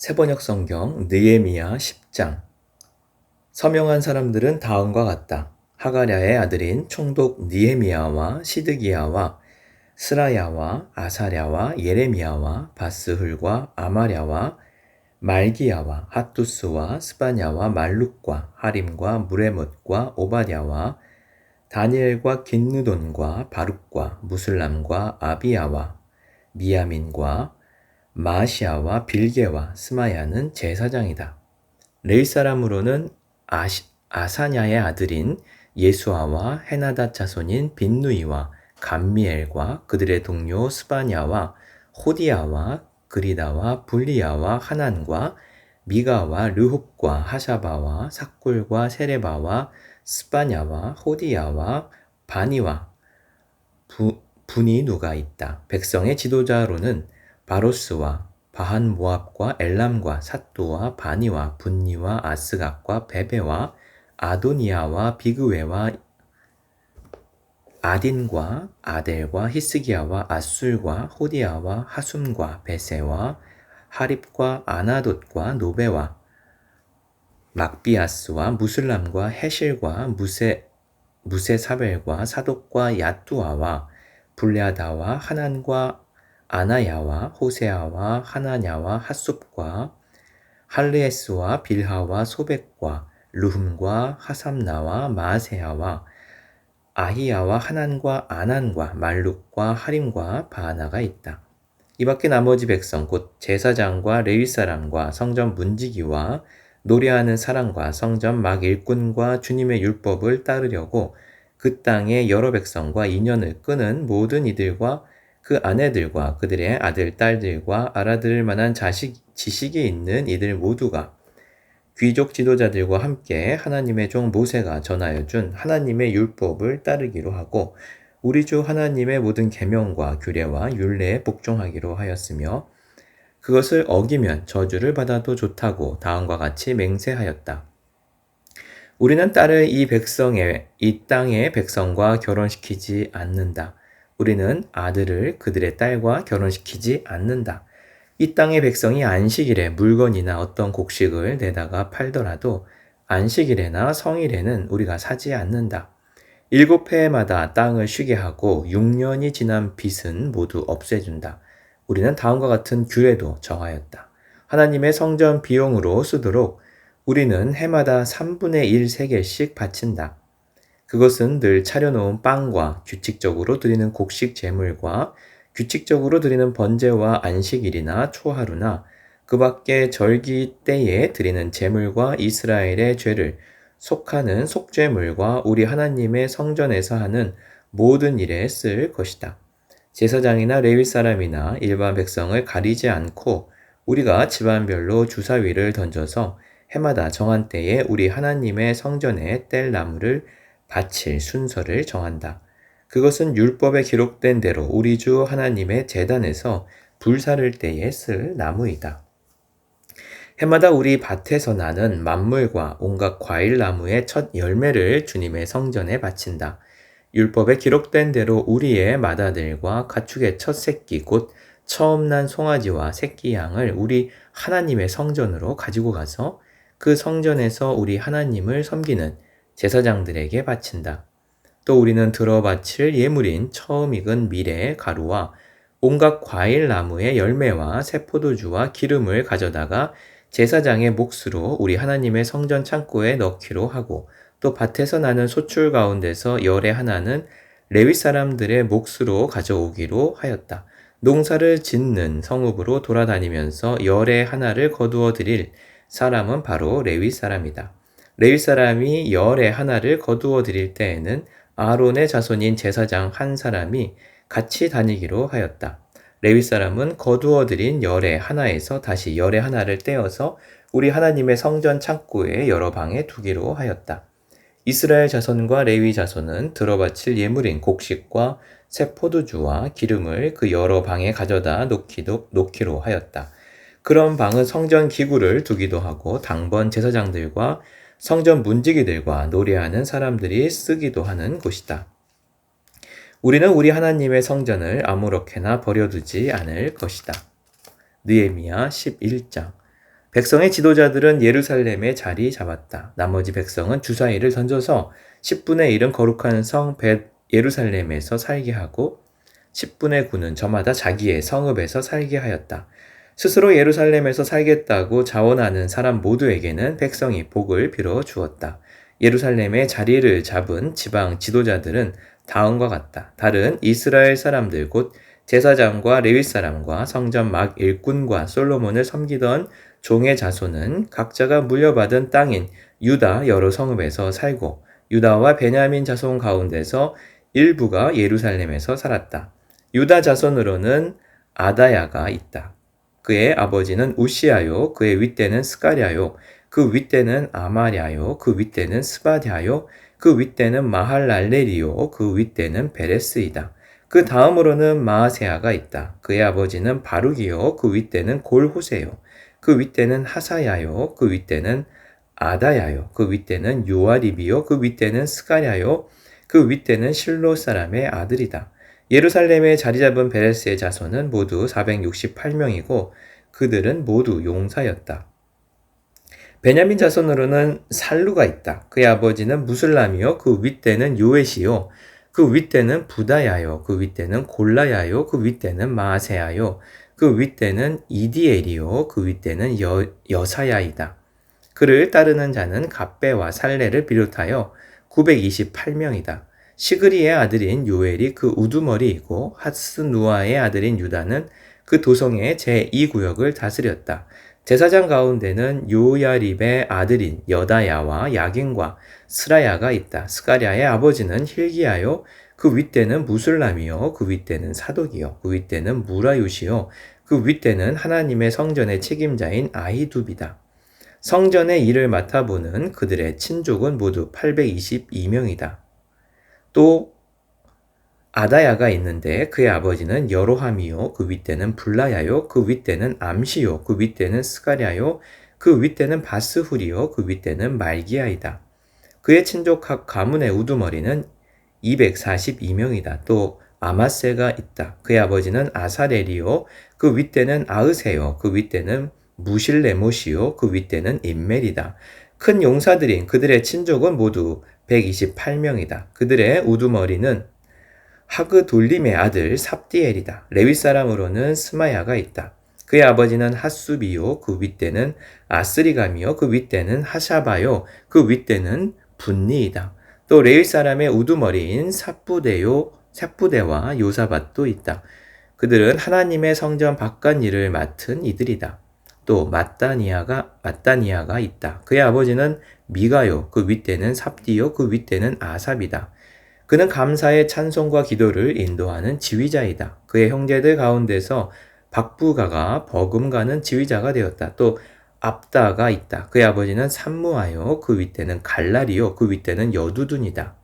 세번역 성경 느에미야 10장 서명한 사람들은 다음과 같다. 하가랴의 아들인 총독 니에미야와 시드기야와 스라야와 아사랴와 예레미야와 바스훌과 아마랴와 말기야와 핫두스와 스바냐와 말룩과 하림과 무레못과 오바댜와 다니엘과 긴느돈과 바룩과 무슬람과 아비야와 미야민과 마시아와 빌게와 스마야는 제사장이다. 레이 사람으로는 아시, 아사냐의 아들인 예수아와 헤나다 자손인 빈누이와 감미엘과 그들의 동료 스바냐와 호디아와 그리다와 불리아와 하난과 미가와 르홉과 하샤바와 사꿀과 세레바와 스바냐와 호디아와 바니와 부, 분이 누가 있다. 백성의 지도자로는 바로스와 바한 모압과 엘람과 사또와 바니와 분니와 아스각과 베베와 아도니아와 비그웨와 아딘과 아델과 히스기야와 아술과 호디아와 하숨과 베세와 하립과 아나돗과 노베와 막비아스와 무슬람과 헤실과 무세 무세사벨과 사독과 야뚜아와 불레아다와 하난과 아나야와 호세아와 하나냐와 핫숲과 할레에스와 빌하와 소백과 루흠과 하삼나와 마세아와 아히야와 하난과 아난과 말룩과 하림과 바하나가 있다. 이 밖에 나머지 백성 곧 제사장과 레위 사람과 성전 문지기와 노래하는 사람과 성전 막 일꾼과 주님의 율법을 따르려고 그 땅의 여러 백성과 인연을 끄는 모든 이들과 그 아내들과 그들의 아들, 딸들과 알아들을 만한 자식, 지식이 있는 이들 모두가 귀족 지도자들과 함께 하나님의 종 모세가 전하여 준 하나님의 율법을 따르기로 하고 우리 주 하나님의 모든 계명과 규례와 율례에 복종하기로 하였으며 그것을 어기면 저주를 받아도 좋다고 다음과 같이 맹세하였다. 우리는 딸을 이 백성의 이 땅의 백성과 결혼시키지 않는다. 우리는 아들을 그들의 딸과 결혼시키지 않는다. 이 땅의 백성이 안식일에 물건이나 어떤 곡식을 내다가 팔더라도 안식일에나 성일에는 우리가 사지 않는다. 일곱 해마다 땅을 쉬게 하고 6년이 지난 빚은 모두 없애준다. 우리는 다음과 같은 규례도 정하였다. 하나님의 성전 비용으로 쓰도록 우리는 해마다 3분의 1 세개씩 바친다. 그것은 늘 차려놓은 빵과 규칙적으로 드리는 곡식 제물과 규칙적으로 드리는 번제와 안식일이나 초하루나 그 밖에 절기 때에 드리는 제물과 이스라엘의 죄를 속하는 속죄물과 우리 하나님의 성전에서 하는 모든 일에 쓸 것이다. 제사장이나 레위 사람이나 일반 백성을 가리지 않고 우리가 집안별로 주사위를 던져서 해마다 정한 때에 우리 하나님의 성전에 뗄 나무를 바칠 순서를 정한다. 그것은 율법에 기록된 대로 우리 주 하나님의 재단에서 불사를 때에 쓸 나무이다. 해마다 우리 밭에서 나는 만물과 온갖 과일 나무의 첫 열매를 주님의 성전에 바친다. 율법에 기록된 대로 우리의 마다들과 가축의 첫 새끼 곧 처음 난 송아지와 새끼 양을 우리 하나님의 성전으로 가지고 가서 그 성전에서 우리 하나님을 섬기는 제사장들에게 바친다. 또 우리는 들어 바칠 예물인 처음 익은 미래의 가루와 온갖 과일 나무의 열매와 새 포도주와 기름을 가져다가 제사장의 몫으로 우리 하나님의 성전 창고에 넣기로 하고 또 밭에서 나는 소출 가운데서 열의 하나는 레위 사람들의 몫으로 가져오기로 하였다. 농사를 짓는 성읍으로 돌아다니면서 열의 하나를 거두어 드릴 사람은 바로 레위 사람이다. 레위 사람이 열의 하나를 거두어 드릴 때에는 아론의 자손인 제사장 한 사람이 같이 다니기로 하였다. 레위 사람은 거두어 드린 열의 하나에서 다시 열의 하나를 떼어서 우리 하나님의 성전 창고의 여러 방에 두기로 하였다. 이스라엘 자손과 레위 자손은 들어바칠 예물인 곡식과 새 포도주와 기름을 그 여러 방에 가져다 놓기도, 놓기로 하였다. 그런 방은 성전 기구를 두기도 하고 당번 제사장들과 성전 문지기들과 노래하는 사람들이 쓰기도 하는 곳이다. 우리는 우리 하나님의 성전을 아무렇게나 버려두지 않을 것이다. 느에미야 11장 백성의 지도자들은 예루살렘에 자리 잡았다. 나머지 백성은 주사위를 던져서 10분의 1은 거룩한 성 벳 예루살렘에서 살게 하고 10분의 9는 저마다 자기의 성읍에서 살게 하였다. 스스로 예루살렘에서 살겠다고 자원하는 사람 모두에게는 백성이 복을 빌어 주었다. 예루살렘에 자리를 잡은 지방 지도자들은 다음과 같다. 다른 이스라엘 사람들 곧 제사장과 레위 사람과 성전 막 일꾼과 솔로몬을 섬기던 종의 자손은 각자가 물려받은 땅인 유다 여러 성읍에서 살고 유다와 베냐민 자손 가운데서 일부가 예루살렘에서 살았다. 유다 자손으로는 아다야가 있다. 그의 아버지는 우시아요, 그의 윗대는 스가랴요, 그 윗대는 아마랴요, 그 윗대는 스바랴요, 그 윗대는 마할랄레리요, 그 윗대는 베레스이다. 그 다음으로는 마아세아가 있다. 그의 아버지는 바룩이요, 그 윗대는 골호세요, 그 윗대는 하사야요, 그 윗대는 아다야요, 그 윗대는 요아리비요, 그 윗대는 스가랴요, 그 윗대는 실로 사람의 아들이다. 예루살렘에 자리 잡은 베레스의 자손은 모두 468명이고 그들은 모두 용사였다. 베냐민 자손으로는 살루가 있다. 그의 아버지는 무슬람이요. 그 윗대는 요엣이요. 그 윗대는 부다야요. 그 윗대는 골라야요. 그 윗대는 마세야요. 그 윗대는 이디엘이요. 그 윗대는 여, 여사야이다. 그를 따르는 자는 갑배와 살레를 비롯하여 928명이다. 시그리의 아들인 요엘이 그 우두머리이고 하스누아의 아들인 유다는 그 도성의 제2구역을 다스렸다. 제사장 가운데는 요야립의 아들인 여다야와 야긴과 스라야가 있다. 스가랴의 아버지는 힐기야요. 그 윗대는 무술람이요. 그 윗대는 사독이요. 그 윗대는 무라요시요. 그 윗대는 하나님의 성전의 책임자인 아히둡이다. 성전의 일을 맡아보는 그들의 친족은 모두 822명이다. 또 아다야가 있는데 그의 아버지는 여로함이요 그 윗대는 불라야요 그 윗대는 암시요 그 윗대는 스가랴요 그 윗대는 바스후리요 그 윗대는 말기야이다. 그의 친족 각 가문의 우두머리는 242명이다. 또 아마세가 있다. 그의 아버지는 아사렐이요 그 윗대는 아으세요 그 윗대는 무실레모시요 그 윗대는 인멜이다. 큰 용사들인 그들의 친족은 모두 128명이다. 그들의 우두머리는 하그 돌림의 아들 삽디엘이다. 레위 사람으로는 스마야가 있다. 그의 아버지는 하수비요. 그 윗대는 아스리감이요. 그 윗대는 하샤바요. 그 윗대는 분니이다. 또 레위 사람의 우두머리인 삽부대요. 삽부대와 요사밭도 있다. 그들은 하나님의 성전 바깥 일을 맡은 이들이다. 또 마따니아가 마따니아가 있다. 그의 아버지는 미가요. 그 윗대는 삽디요. 그 윗대는 아삽이다. 그는 감사의 찬송과 기도를 인도하는 지휘자이다. 그의 형제들 가운데서 박부가가 버금가는 지휘자가 되었다. 또 압다가 있다. 그의 아버지는 산무하요. 그 윗대는 갈라리요. 그 윗대는 여두둔이다.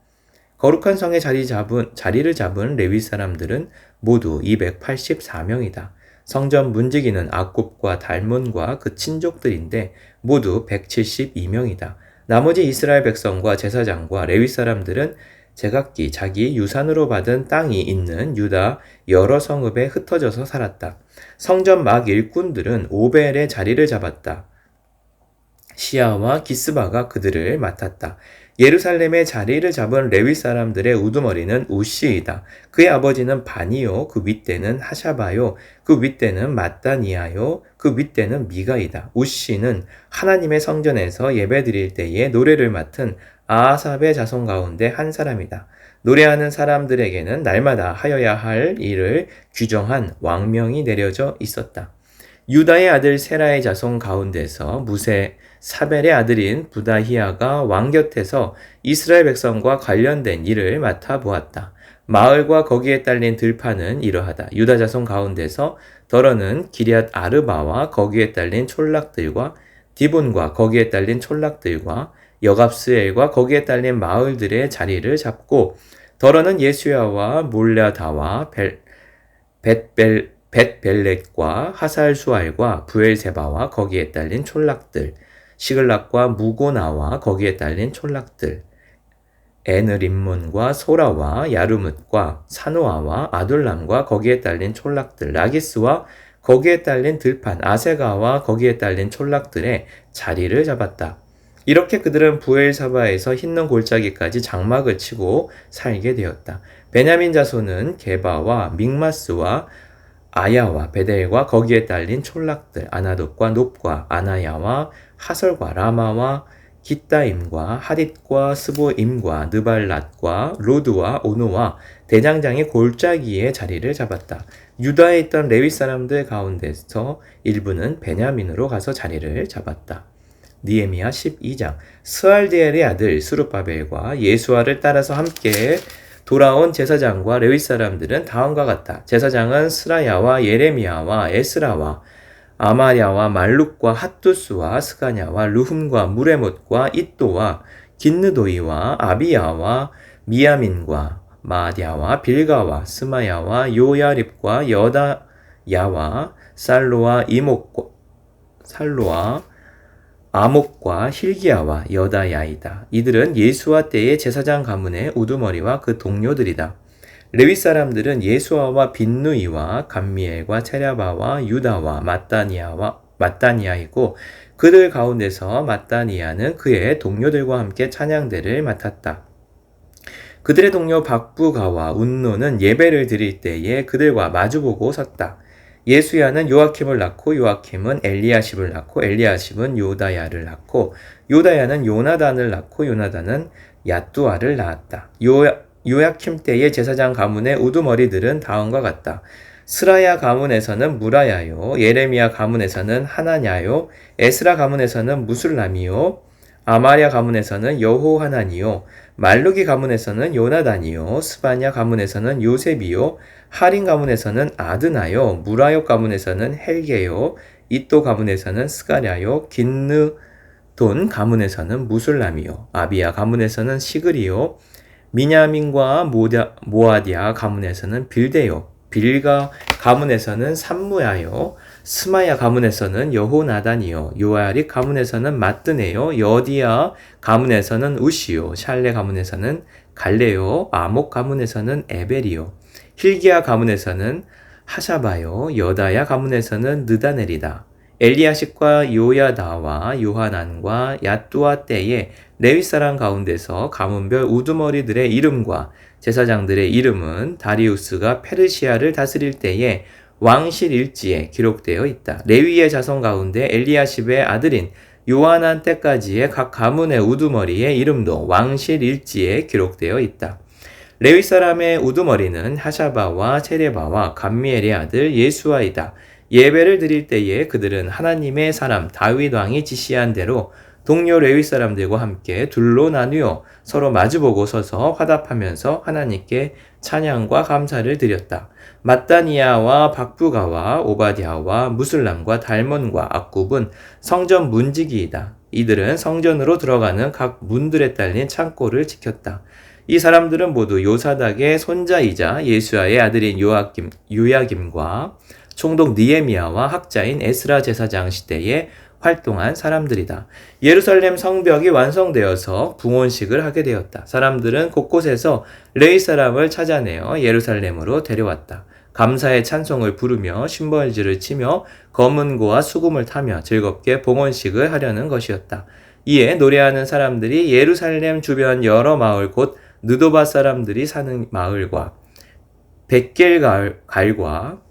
거룩한 성에 자리 잡은, 자리를 잡은 레위 사람들은 모두 284명이다. 성전 문지기는 아굽과 달몬과 그 친족들인데 모두 172명이다. 나머지 이스라엘 백성과 제사장과 레위 사람들은 제각기 자기 유산으로 받은 땅이 있는 유다 여러 성읍에 흩어져서 살았다. 성전 막 일꾼들은 오벨의 자리를 잡았다. 시아와 기스바가 그들을 맡았다. 예루살렘의 자리를 잡은 레위 사람들의 우두머리는 우시이다. 그의 아버지는 바니요, 그 윗대는 하샤바요, 그 윗대는 마따니아요, 그 윗대는 미가이다. 우시는 하나님의 성전에서 예배드릴 때에 노래를 맡은 아삽의 자손 가운데 한 사람이다. 노래하는 사람들에게는 날마다 하여야 할 일을 규정한 왕명이 내려져 있었다. 유다의 아들 세라의 자손 가운데서 무세 사벨의 아들인 부다히아가 왕 곁에서 이스라엘 백성과 관련된 일을 맡아 보았다. 마을과 거기에 딸린 들판은 이러하다. 유다 자손 가운데서 더러는 기리앗 아르바와 거기에 딸린 촌락들과 디본과 거기에 딸린 촌락들과 여갑스엘과 거기에 딸린 마을들의 자리를 잡고 더러는 예수야와 몰라다와 벨, 벳벨 벳벨렛과 하살수알과 부엘세바와 거기에 딸린 촌락들 시글락과 무고나와 거기에 딸린 촌락들, 에느림몬과 소라와 야르뭇과 사노아와 아둘람과 거기에 딸린 촌락들, 라기스와 거기에 딸린 들판 아세가와 거기에 딸린 촌락들의 자리를 잡았다. 이렇게 그들은 부엘사바에서 흰눈 골짜기까지 장막을 치고 살게 되었다. 베냐민 자손은 게바와 믹마스와 아야와 베델과 거기에 딸린 촌락들 아나돗과 높과 아나야와 하설과 라마와 기따임과 하릿과 스보임과 느발랏과 로드와 오노와 대장장의 골짜기에 자리를 잡았다. 유다에 있던 레위 사람들 가운데서 일부는 베냐민으로 가서 자리를 잡았다. 니에미야 12장 스알디엘의 아들 스루바벨과 예수아를 따라서 함께 돌아온 제사장과 레위 사람들은 다음과 같다. 제사장은 스라야와 예레미야와 에스라와 아마랴와 말룩과 핫두스와 스가냐와 루흠과 무레못과 이또와 긴느도이와 아비야와 미야민과 마디아와 빌가와 스마야와 요야립과 여다야와 살로와 이목과 살로와 아목과 힐기야와 여다야이다. 이들은 예수와 때의 제사장 가문의 우두머리와 그 동료들이다. 레위 사람들은 예수아와 빈누이와 감미엘과 체랴바와 유다와 마따니아와 마따니아이고 그들 가운데서 마따니아는 그의 동료들과 함께 찬양대를 맡았다. 그들의 동료 박부가와 운노는 예배를 드릴 때에 그들과 마주보고 섰다. 예수야는 요아킴을 낳고 요아킴은 엘리야십을 낳고 엘리야십은 요다야를 낳고 요다야는 요나단을 낳고 요나단은 야뚜아를 낳았다. 요, 요야킴 때의 제사장 가문의 우두머리들은 다음과 같다. 스라야 가문에서는 무라야요, 예레미야 가문에서는 하나냐요, 에스라 가문에서는 무술람이요, 아마랴 가문에서는 여호하나니요, 말루기 가문에서는 요나단이요, 스바냐 가문에서는 요셉이요, 하린 가문에서는 아드나요, 무라요 가문에서는 헬게요, 이또 가문에서는 스가랴요, 긴느돈 가문에서는 무술람이요, 아비야 가문에서는 시그리요, 미냐민과 모다, 모아디아 가문에서는 빌데요, 빌가 가문에서는 삼무야요, 스마야 가문에서는 여호나단이요, 요아리 가문에서는 마뜨네요, 여디야 가문에서는 우시요, 샬레 가문에서는 갈레요, 아목 가문에서는 에벨이요, 힐기야 가문에서는 하샤바요, 여다야 가문에서는 느다넬이다. 엘리야식과 요야다와 요하난과 야뚜아 때에 레위 사람 가운데서 가문별 우두머리들의 이름과 제사장들의 이름은 다리우스가 페르시아를 다스릴 때에 왕실 일지에 기록되어 있다. 레위의 자손 가운데 엘리야십의 아들인 요하난 때까지의 각 가문의 우두머리의 이름도 왕실 일지에 기록되어 있다. 레위 사람의 우두머리는 하샤바와 체레바와 감미엘의 아들 예수아이다. 예배를 드릴 때에 그들은 하나님의 사람 다윗 왕이 지시한 대로 동료 레위 사람들과 함께 둘로 나뉘어 서로 마주보고 서서 화답하면서 하나님께 찬양과 감사를 드렸다. 마따니아와 박부가와 오바디아와 무슬람과 달몬과 악굽은 성전 문지기이다. 이들은 성전으로 들어가는 각 문들에 딸린 창고를 지켰다. 이 사람들은 모두 요사닥의 손자이자 예수아의 아들인 요아김, 요야김과 총독 니에미아와 학자인 에스라 제사장 시대에 활동한 사람들이다. 예루살렘 성벽이 완성되어서 붕원식을 하게 되었다. 사람들은 곳곳에서 레이 사람을 찾아내어 예루살렘으로 데려왔다. 감사의 찬송을 부르며 심벌지를 치며 검은고와 수금을 타며 즐겁게 봉헌식을 하려는 것이었다. 이에 노래하는 사람들이 예루살렘 주변 여러 마을 곧 느도바 사람들이 사는 마을과 백겔갈과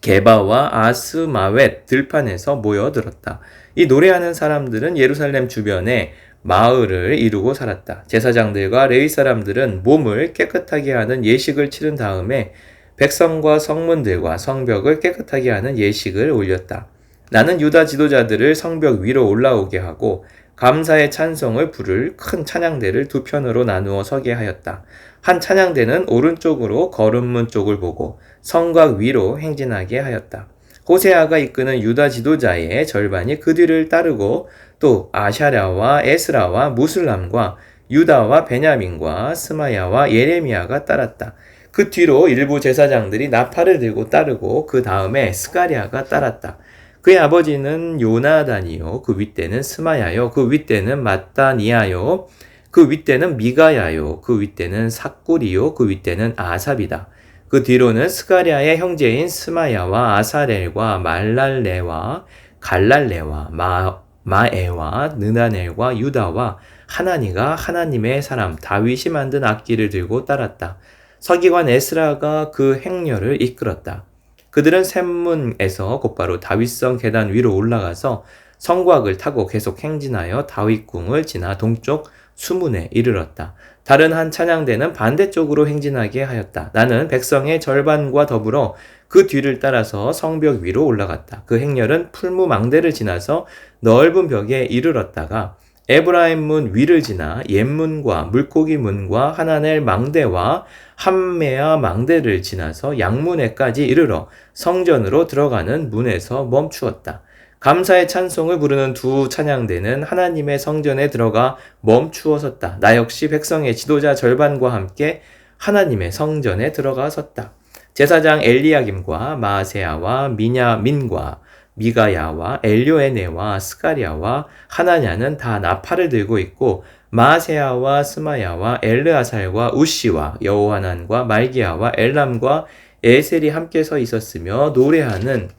게바와 아스마웻 들판에서 모여들었다. 이 노래하는 사람들은 예루살렘 주변에 마을을 이루고 살았다. 제사장들과 레위 사람들은 몸을 깨끗하게 하는 예식을 치른 다음에 백성과 성문들과 성벽을 깨끗하게 하는 예식을 올렸다. 나는 유다 지도자들을 성벽 위로 올라오게 하고 감사의 찬송을 부를 큰 찬양대를 두 편으로 나누어 서게 하였다. 한 찬양대는 오른쪽으로 거름문 쪽을 보고 성곽 위로 행진하게 하였다. 호세아가 이끄는 유다 지도자의 절반이 그 뒤를 따르고 또 아샤랴와 에스라와 무슬람과 유다와 베냐민과 스마야와 예레미야가 따랐다. 그 뒤로 일부 제사장들이 나팔을 들고 따르고 그 다음에 스가리아가 따랐다. 그의 아버지는 요나단이요. 그 윗대는 스마야요. 그 윗대는 마따니아요. 그 윗대는 미가야요. 그 윗대는 사꾸리요. 그 윗대는 아삽이다. 그 뒤로는 스가리아의 형제인 스마야와 아사렐과 말랄레와 갈랄레와 마, 마에와 느나넬과 유다와 하나니가 하나님의 사람 다윗이 만든 악기를 들고 따랐다. 서기관 에스라가 그 행렬을 이끌었다. 그들은 샘문에서 곧바로 다윗성 계단 위로 올라가서 성곽을 타고 계속 행진하여 다윗궁을 지나 동쪽 수문에 이르렀다. 다른 한 찬양대는 반대쪽으로 행진하게 하였다. 나는 백성의 절반과 더불어 그 뒤를 따라서 성벽 위로 올라갔다. 그 행렬은 풀무 망대를 지나서 넓은 벽에 이르렀다가 에브라임 문 위를 지나 옛문과 물고기 문과 하나넬 망대와 함메아 망대를 지나서 양문에까지 이르러 성전으로 들어가는 문에서 멈추었다. 감사의 찬송을 부르는 두 찬양대는 하나님의 성전에 들어가 멈추어 섰다. 나 역시 백성의 지도자 절반과 함께 하나님의 성전에 들어가 섰다. 제사장 엘리야김과 마세야와 미냐민과 미가야와 엘료에네와 스가리아와 하나냐는 다 나팔을 들고 있고 마세야와 스마야와 엘르아살과 우시와 여호하난과 말기야와 엘람과 에셀이 함께 서 있었으며 노래하는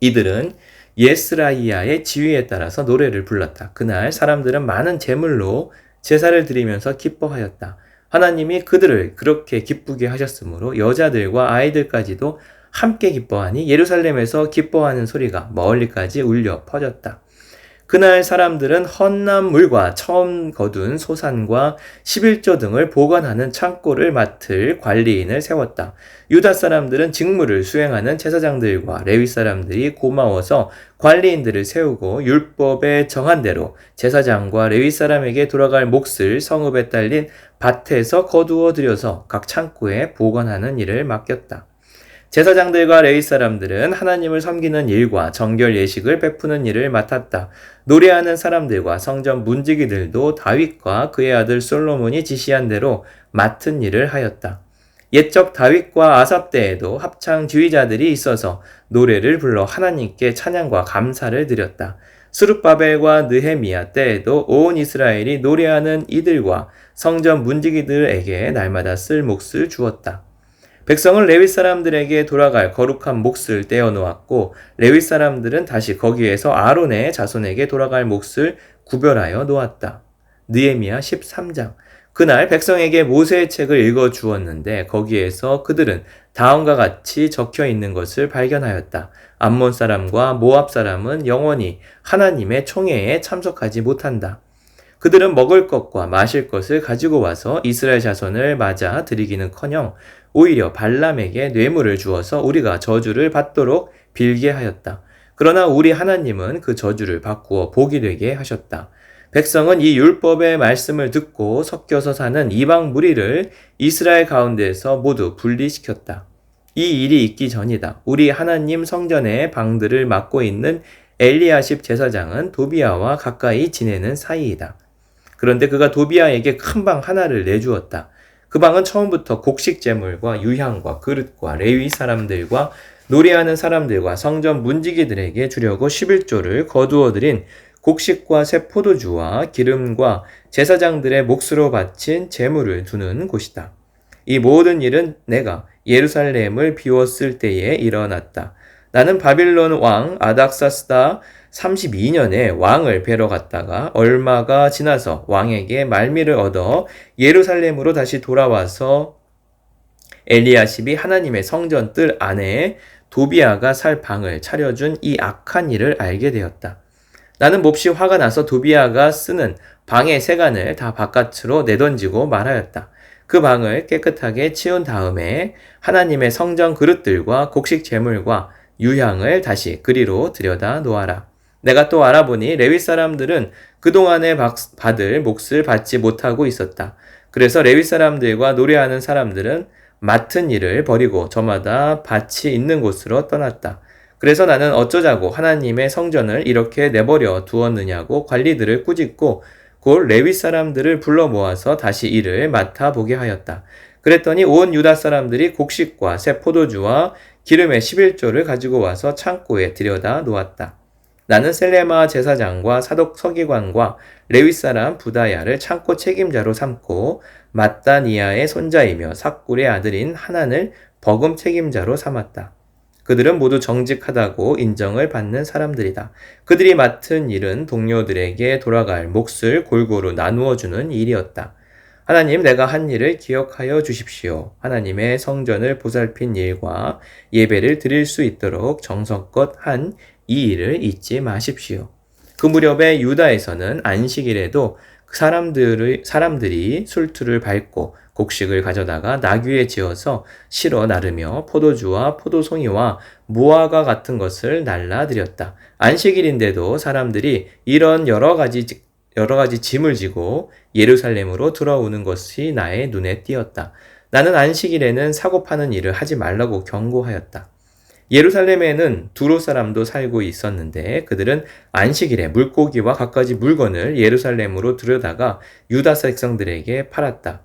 이들은 예스라이야의 지휘에 따라서 노래를 불렀다. 그날 사람들은 많은 제물로 제사를 드리면서 기뻐하였다. 하나님이 그들을 그렇게 기쁘게 하셨으므로 여자들과 아이들까지도 함께 기뻐하니 예루살렘에서 기뻐하는 소리가 멀리까지 울려 퍼졌다. 그날 사람들은 헌남 물과 처음 거둔 소산과 11조 등을 보관하는 창고를 맡을 관리인을 세웠다. 유다 사람들은 직무를 수행하는 제사장들과 레위 사람들이 고마워서 관리인들을 세우고 율법에 정한 대로 제사장과 레위 사람에게 돌아갈 몫을 성읍에 딸린 밭에서 거두어 들여서 각 창고에 보관하는 일을 맡겼다. 제사장들과 레위 사람들은 하나님을 섬기는 일과 정결 예식을 베푸는 일을 맡았다. 노래하는 사람들과 성전 문지기들도 다윗과 그의 아들 솔로몬이 지시한 대로 맡은 일을 하였다. 옛적 다윗과 아삽 때에도 합창 지휘자들이 있어서 노래를 불러 하나님께 찬양과 감사를 드렸다. 스룹바벨과 느헤미야 때에도 온 이스라엘이 노래하는 이들과 성전 문지기들에게 날마다 쓸 몫을 주었다. 백성은 레위 사람들에게 돌아갈 거룩한 몫을 떼어 놓았고 레위 사람들은 다시 거기에서 아론의 자손에게 돌아갈 몫을 구별하여 놓았다. 느에미야 13장 그날 백성에게 모세의 책을 읽어 주었는데 거기에서 그들은 다음과 같이 적혀 있는 것을 발견하였다. 암몬 사람과 모압 사람은 영원히 하나님의 총회에 참석하지 못한다. 그들은 먹을 것과 마실 것을 가지고 와서 이스라엘 자손을 맞아 드리기는커녕 오히려 발람에게 뇌물을 주어서 우리가 저주를 받도록 빌게 하였다. 그러나 우리 하나님은 그 저주를 바꾸어 복이 되게 하셨다. 백성은 이 율법의 말씀을 듣고 섞여서 사는 이방 무리를 이스라엘 가운데에서 모두 분리시켰다. 이 일이 있기 전이다. 우리 하나님 성전의 방들을 맡고 있는 엘리아십 제사장은 도비아와 가까이 지내는 사이이다. 그런데 그가 도비아에게 큰 방 하나를 내주었다. 그 방은 처음부터 곡식 제물과 유향과 그릇과 레위 사람들과 노래하는 사람들과 성전 문지기들에게 주려고 11조를 거두어 들인 곡식과 새 포도주와 기름과 제사장들의 몫으로 바친 제물을 두는 곳이다. 이 모든 일은 내가 예루살렘을 비웠을 때에 일어났다. 나는 바빌론 왕 아닥사스다 32년에 왕을 뵈러 갔다가 얼마가 지나서 왕에게 말미를 얻어 예루살렘으로 다시 돌아와서 엘리야십이 하나님의 성전 뜰 안에 도비아가 살 방을 차려준 이 악한 일을 알게 되었다. 나는 몹시 화가 나서 도비아가 쓰는 방의 세간을 다 바깥으로 내던지고 말하였다. 그 방을 깨끗하게 치운 다음에 하나님의 성전 그릇들과 곡식 제물과 유향을 다시 그리로 들여다 놓아라. 내가 또 알아보니 레위 사람들은 그동안에 받을 몫을 받지 못하고 있었다. 그래서 레위 사람들과 노래하는 사람들은 맡은 일을 버리고 저마다 밭이 있는 곳으로 떠났다. 그래서 나는 어쩌자고 하나님의 성전을 이렇게 내버려 두었느냐고 관리들을 꾸짖고 곧 레위 사람들을 불러 모아서 다시 일을 맡아 보게 하였다. 그랬더니 온 유다 사람들이 곡식과 새 포도주와 기름의 11조를 가지고 와서 창고에 들여다 놓았다. 나는 셀레마 제사장과 사독 서기관과 레위 사람 부다야를 창고 책임자로 삼고 마따니아의 손자이며 삭굴의 아들인 하난을 버금 책임자로 삼았다. 그들은 모두 정직하다고 인정을 받는 사람들이다. 그들이 맡은 일은 동료들에게 돌아갈 몫을 골고루 나누어 주는 일이었다. 하나님, 내가 한 일을 기억하여 주십시오. 하나님의 성전을 보살핀 일과 예배를 드릴 수 있도록 정성껏 한 이 일을 잊지 마십시오. 그 무렵에 유다에서는 안식일에도 사람들의, 사람들이 술투를 밟고 곡식을 가져다가 나귀에 지어서 실어 나르며 포도주와 포도송이와 무화과 같은 것을 날라드렸다. 안식일인데도 사람들이 이런 여러 가지 여러 가지 짐을 지고 예루살렘으로 들어오는 것이 나의 눈에 띄었다. 나는 안식일에는 사고 파는 일을 하지 말라고 경고하였다. 예루살렘에는 두로 사람도 살고 있었는데 그들은 안식일에 물고기와 갖가지 물건을 예루살렘으로 들여다가 유다 백성들에게 팔았다.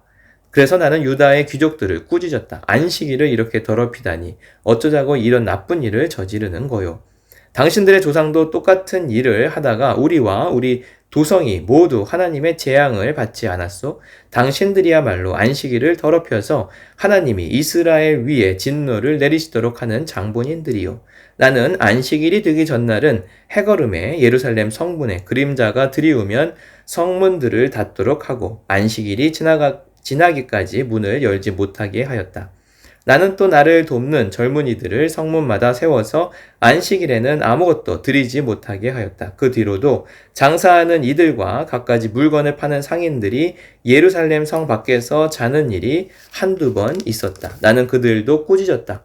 그래서 나는 유다의 귀족들을 꾸짖었다. 안식일을 이렇게 더럽히다니 어쩌자고 이런 나쁜 일을 저지르는 거요. 당신들의 조상도 똑같은 일을 하다가 우리와 우리 도성이 모두 하나님의 재앙을 받지 않았소? 당신들이야말로 안식일을 더럽혀서 하나님이 이스라엘 위에 진노를 내리시도록 하는 장본인들이요. 나는 안식일이 되기 전날은 해거름에 예루살렘 성문에 그림자가 들이우면 성문들을 닫도록 하고 안식일이 지나가, 지나기까지 문을 열지 못하게 하였다. 나는 또 나를 돕는 젊은이들을 성문마다 세워서 안식일에는 아무것도 드리지 못하게 하였다. 그 뒤로도 장사하는 이들과 갖가지 물건을 파는 상인들이 예루살렘 성 밖에서 자는 일이 한두 번 있었다. 나는 그들도 꾸짖었다.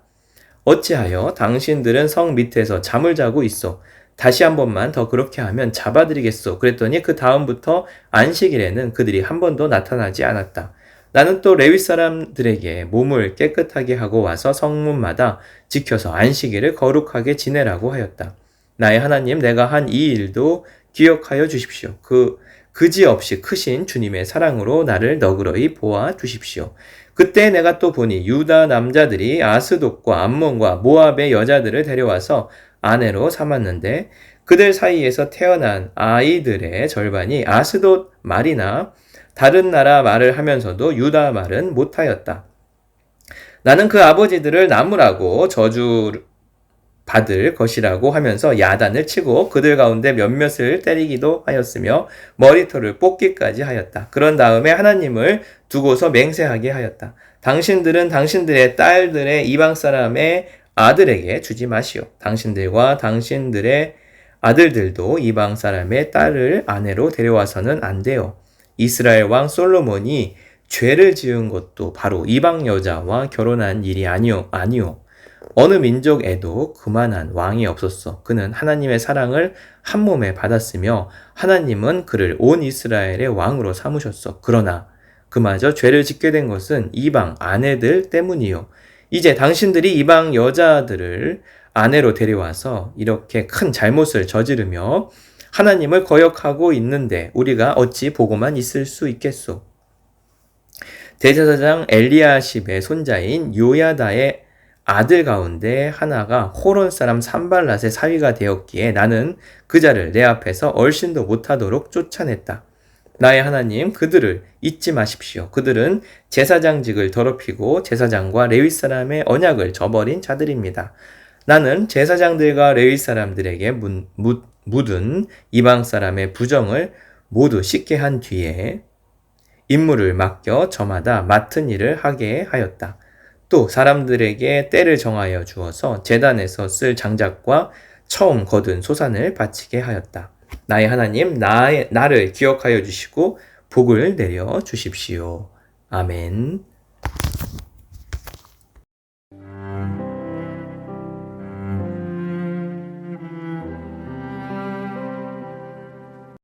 어찌하여 당신들은 성 밑에서 잠을 자고 있어? 다시 한 번만 더 그렇게 하면 잡아드리겠소. 그랬더니 그 다음부터 안식일에는 그들이 한 번도 나타나지 않았다. 나는 또 레위 사람들에게 몸을 깨끗하게 하고 와서 성문마다 지켜서 안식일을 거룩하게 지내라고 하였다. 나의 하나님, 내가 한 이 일도 기억하여 주십시오. 그 그지없이 크신 주님의 사랑으로 나를 너그러이 보아 주십시오. 그때 내가 또 보니 유다 남자들이 아스돗과 암몬과 모압의 여자들을 데려와서 아내로 삼았는데 그들 사이에서 태어난 아이들의 절반이 아스돗 말이나 다른 나라 말을 하면서도 유다 말은 못하였다. 나는 그 아버지들을 나무라고 저주 받을 것이라고 하면서 야단을 치고 그들 가운데 몇몇을 때리기도 하였으며 머리털을 뽑기까지 하였다. 그런 다음에 하나님을 두고서 맹세하게 하였다. 당신들은 당신들의 딸들의 이방 사람의 아들에게 주지 마시오. 당신들과 당신들의 아들들도 이방 사람의 딸을 아내로 데려와서는 안 돼요. 이스라엘 왕 솔로몬이 죄를 지은 것도 바로 이방 여자와 결혼한 일이 아니오, 아니오. 어느 민족에도 그만한 왕이 없었어. 그는 하나님의 사랑을 한 몸에 받았으며 하나님은 그를 온 이스라엘의 왕으로 삼으셨어. 그러나 그마저 죄를 짓게 된 것은 이방 아내들 때문이요. 이제 당신들이 이방 여자들을 아내로 데려와서 이렇게 큰 잘못을 저지르며 하나님을 거역하고 있는데 우리가 어찌 보고만 있을 수 있겠소? 대제사장 엘리야십의 손자인 요야다의 아들 가운데 하나가 호론 사람 산발랏의 사위가 되었기에 나는 그 자를 내 앞에서 얼씬도 못하도록 쫓아냈다. 나의 하나님 그들을 잊지 마십시오. 그들은 제사장직을 더럽히고 제사장과 레위 사람의 언약을 저버린 자들입니다. 나는 제사장들과 레위 사람들에게 문, 묻, 묻은 이방 사람의 부정을 모두 씻게 한 뒤에 임무를 맡겨 저마다 맡은 일을 하게 하였다. 또 사람들에게 때를 정하여 주어서 재단에서 쓸 장작과 처음 거둔 소산을 바치게 하였다. 나의 하나님, 나의, 나를 기억하여 주시고 복을 내려 주십시오. 아멘.